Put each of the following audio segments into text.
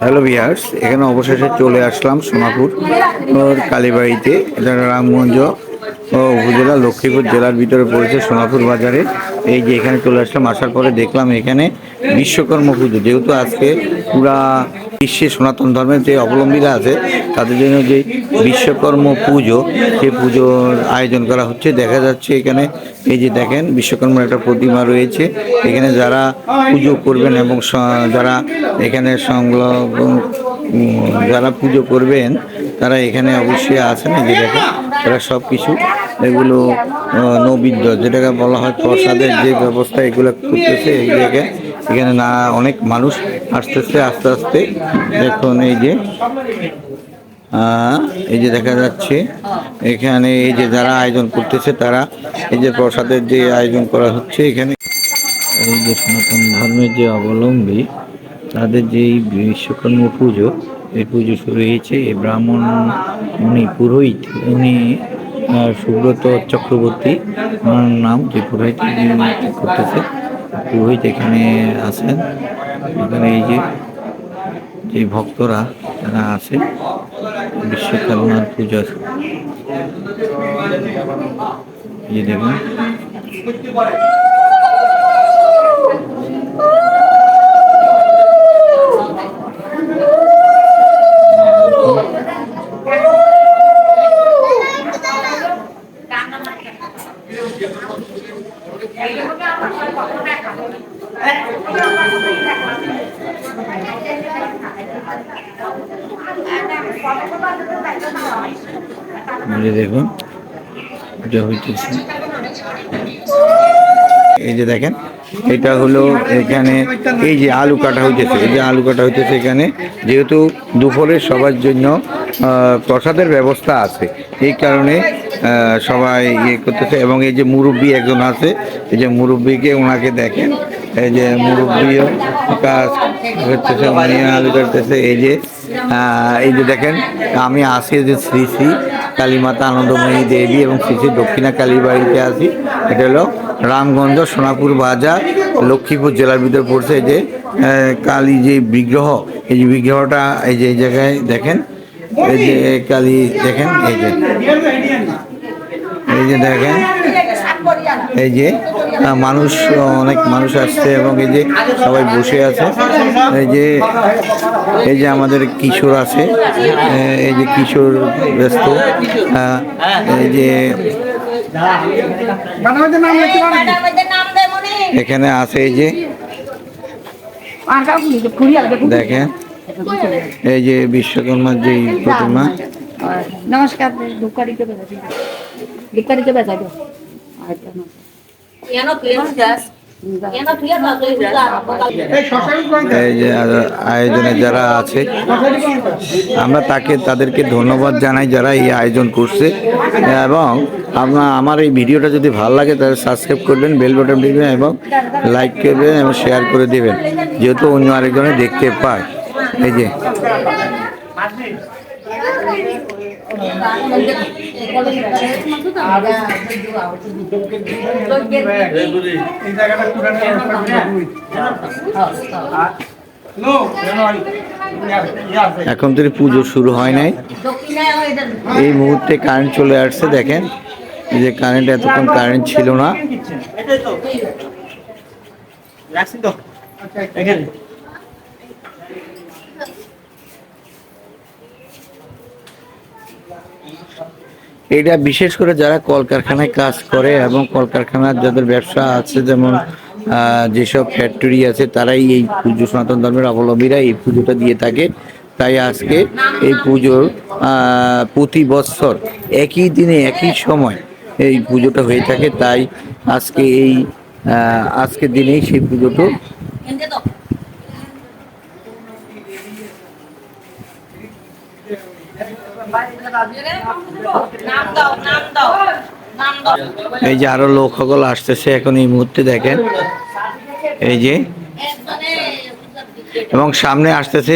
Hello বিহার্স এখানে অবশেষে চলে আসলাম সোনাপুর কালীবাড়িতে। এটা রামগঞ্জ উপজেলা, লক্ষ্মীপুর জেলার ভিতরে পড়েছে সোনাপুর বাজারে। এই যে এখানে চলে আসলাম আসার পরে দেখলাম এখানে বিশ্বকর্মা পুজো। যেহেতু আজকে পুরা বিশ্বে সনাতন ধর্মের যে অবলম্বীরা আছে, তাদের জন্য যে বিশ্বকর্ম পুজো, সেই পুজোর আয়োজন করা হচ্ছে। দেখা যাচ্ছে এখানে, এই যে দেখেন, বিশ্বকর্মার একটা প্রতিমা রয়েছে। এখানে যারা পুজো করবেন এবং যারা এখানে সংলগ্ন যারা পুজো করবেন, তারা এখানে অবশ্যই আছেন এই যে দেখেন, তারা সব কিছু এগুলো নৈবেদ্য, যেটাকে বলা হয় প্রসাদের যে ব্যবস্থা এগুলো করতেছে জায়গায়। এখানে না, অনেক মানুষ আসতেছে, আস্তে আস্তে। দেখুন এই যে এই যে দেখা যাচ্ছে, এখানে এই যে যারা আয়োজন করতেছে তারা, এই যে প্রসাদের যে আয়োজন করা হচ্ছে এখানে। এই যে সনাতন ধর্মের যে অবলম্বী, তাদের যে বিশ্বকর্ম পুজো, এই পুজো শুরু হয়েছে, এই ব্রাহ্মণ উনি পুরোহিত, উনি সুব্রত চক্রবর্তী, ওনার নাম যে পুরোহিত করতেছে, পুরোহিত এখানে আছেন। এখানে এই যে যে ভক্তরা যারা আছে বিশ্বকর্মার পূজা এই দেখুন। দেখুন পূজা হইতেছে। এই যে দেখেন, এটা হলো এখানে এই যে আলু কাটা হইতেছে। এই যে আলু কাটা হইতেছে এখানে, যেহেতু দুপুরে সবার জন্য প্রসাদের ব্যবস্থা আছে। এই কারণে সবাই ইয়ে করতেছে এবং এই যে মুরব্বী একজন আছে, এই যে মুরব্বীকে ওনাকে দেখেন। এই যে মুরব্বীও কাজ করতেছে আলু কাটতেছে এই যে এই যে দেখেন, আমি আসি যে শ্রী শ্রী কালীমাতা আনন্দময়ী দেবী এবং শ্রী শ্রী দক্ষিণা কালী বাড়িতে আছি, এটা হলো রামগঞ্জ সোনাপুর বাজার, লক্ষ্মীপুর জেলার ভিতরে পড়ছে। এই যে কালী যে বিগ্রহ, এই যে বিগ্রহটা এই যে এই জায়গায় দেখেন, এই যে কালী দেখেন, এই যে। এই যে দেখেন, এই যে মানুষ, অনেক মানুষ আসছে এবং এই যে সবাই বসে আছে। এই যে এই যে আমাদের কিশোর আছে এই যে কিশোর ব্যস্ত এই যে এখানে আছে এই যে, দেখেন, এই যে বিশ্বকর্মার যে প্রতিমা। নমস্কার দুকারিকে বেজাই দুকারিকে বেজাই দো আচ্ছা tuya gas. Yana এই যে আয়োজনে যারা আছে আমরা তাকে তাদেরকে ধন্যবাদ জানাই যারা এই আয়োজন করছে। এবং আপনার আমার এই ভিডিওটা যদি ভালো লাগে তাহলে সাবস্ক্রাইব করবেন বেল বাটন দিবেন এবং লাইক করবেন এবং শেয়ার করে দেবেন যেহেতু অন্য আরেকজনে দেখতে পায়। এই যে। এখন তো পুজো শুরু হয় নাই, এই মুহূর্তে কারেন্ট চলে আসছে, দেখেন। যে কারেন্ট এতক্ষণ কারেন্ট ছিল না। তো। এখানে। এটা বিশেষ করে যারা কলকারখানায় কাজ করে এবং কলকারখানার যাদের ব্যবসা আছে, যেমন যেসব ফ্যাক্টরি আছে, তারাই এই পুজো সনাতন ধর্মের অবলম্বীরা এই পুজোটা দিয়ে থাকে। তাই আজকে এই পুজোর প্রতি বছর একই দিনে, একই সময় এই পুজোটা হয়ে থাকে। তাই আজকে এই আজকের দিনেই সেই পুজোটা নাম দাও নাম দাও নাম দাও এই যে আরও লোক সকল আসতেছে এখন এই মুহূর্তে দেখেন। এই যে। এবং সামনে আসতেছে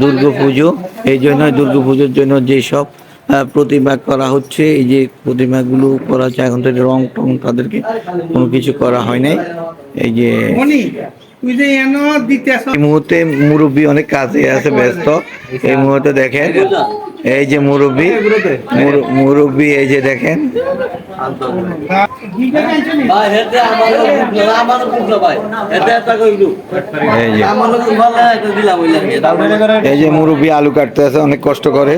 দুর্গা পুজো। এই জন্য দুর্গা পুজোর জন্য যেসব প্রতিমা করা হচ্ছে, এই যে প্রতিমাগুলো করা হচ্ছে, এখন তো রং টং তাদেরকে কোনো কিছু করা হয় নাই। এই যে এই মুহূর্তে মুরব্বী অনেক কাজে আছে ব্যস্ত। এই মুহূর্তে দেখেন এই যে মুরব্বী মুর- মুরব্বী এই যে দেখেন। এই যে। মুরব্বী আলু কাটতে আছে অনেক কষ্ট করে।